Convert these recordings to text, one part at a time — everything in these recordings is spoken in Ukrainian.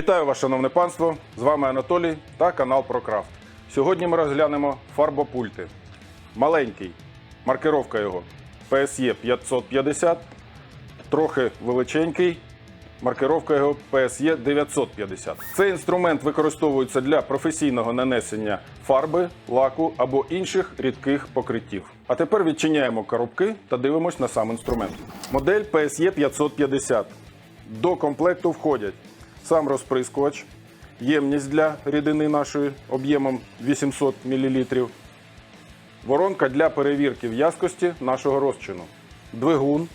Вітаю вас, шановне панство! З вами Анатолій та канал ProCraft. Сьогодні ми розглянемо фарбопульти. Маленький, маркировка його PSE 550, трохи величенький, маркировка його PSE 950. Цей інструмент використовується для професійного нанесення фарби, лаку або інших рідких покриттів. А тепер відчиняємо коробки та дивимось на сам інструмент. Модель PSE 550. До комплекту входять сам розприскувач, ємність для рідини нашої об'ємом 800 мл, воронка для перевірки в'язкості нашого розчину, двигун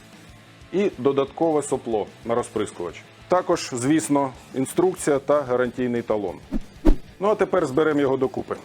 і додаткове сопло на розприскувач. Також, звісно, інструкція та гарантійний талон. Ну а тепер зберемо його докупи.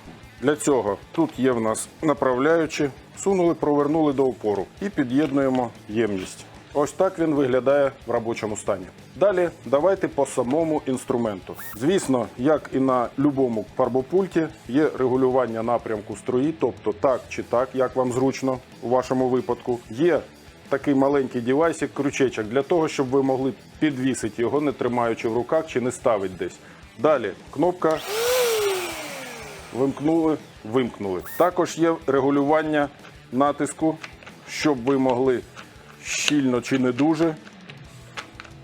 Для цього тут є в нас направляючі, сунули, провернули до опору і під'єднуємо ємність. Ось так він виглядає в робочому стані. Далі давайте по самому інструменту. Звісно, як і на будь-якому фарбопульті, є регулювання напрямку струї, тобто так чи так, як вам зручно у вашому випадку. Є такий маленький девайсик, крючечок для того, щоб ви могли підвісити його, не тримаючи в руках чи не ставити десь. Далі кнопка вимкнули, вимкнули. Також є регулювання натиску, щоб ви могли щільно чи не дуже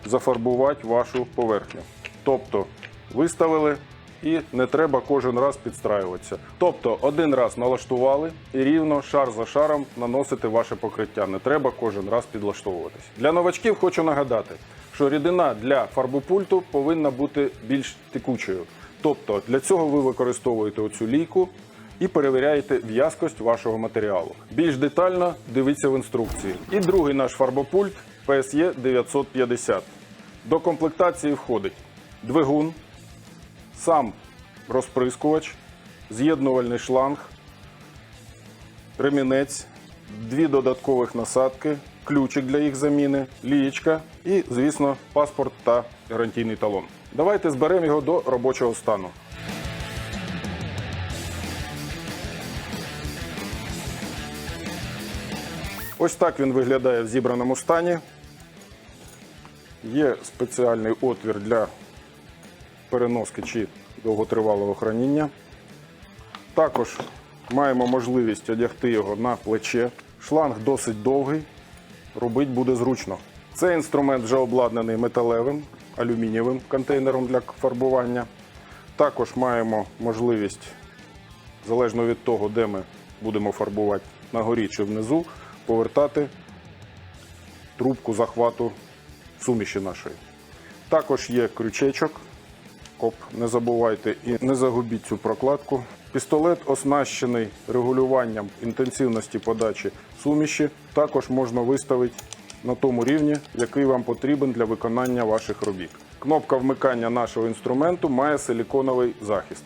зафарбувати вашу поверхню. Тобто виставили і не треба кожен раз підстраюватися. Тобто один раз налаштували і рівно шар за шаром наносити ваше покриття. Не треба кожен раз підлаштовуватись. Для новачків хочу нагадати, що рідина для фарбопульту повинна бути більш текучою. Тобто для цього ви використовуєте оцю лійку і перевіряєте в'язкость вашого матеріалу. Більш детально дивіться в інструкції. І другий наш фарбопульт PSE 950. До комплектації входить двигун, сам розприскувач, з'єднувальний шланг, ремінець, дві додаткових насадки, ключик для їх заміни, лієчка і, звісно, паспорт та гарантійний талон. Давайте зберемо його до робочого стану. Ось так він виглядає в зібраному стані. Є спеціальний отвір для переноски чи довготривалого храніння. Також маємо можливість одягти його на плече. Шланг досить довгий, робити буде зручно. Цей інструмент вже обладнаний металевим, алюмінієвим контейнером для фарбування. Також маємо можливість, залежно від того, де ми будемо фарбувати на горі чи внизу, повертати трубку захвату суміші нашої. Також є крючечок. Оп, не забувайте і не загубіть цю прокладку. Пістолет оснащений регулюванням інтенсивності подачі суміші. Також можна виставити на тому рівні, який вам потрібен для виконання ваших робіт. Кнопка вмикання нашого інструменту має силіконовий захист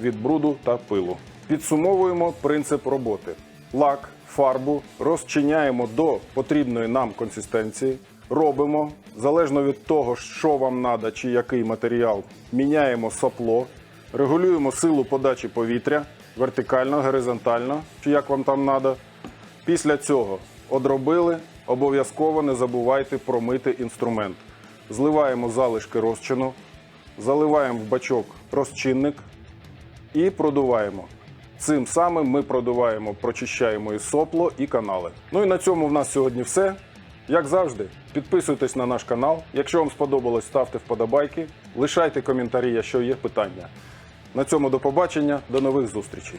від бруду та пилу. Підсумовуємо принцип роботи. Лак, фарбу розчиняємо до потрібної нам консистенції. Робимо залежно від того, що вам треба чи який матеріал, міняємо сопло, регулюємо силу подачі повітря вертикально, горизонтально, чи як вам там треба. Після цього одробили, обов'язково не забувайте промити інструмент. Зливаємо залишки розчину, заливаємо в бачок розчинник і продуваємо. Цим самим ми продуваємо, прочищаємо і сопло, і канали. Ну і на цьому в нас сьогодні все. Як завжди, підписуйтесь на наш канал. Якщо вам сподобалось, ставте вподобайки, лишайте коментарі, якщо є питання. На цьому до побачення, до нових зустрічей.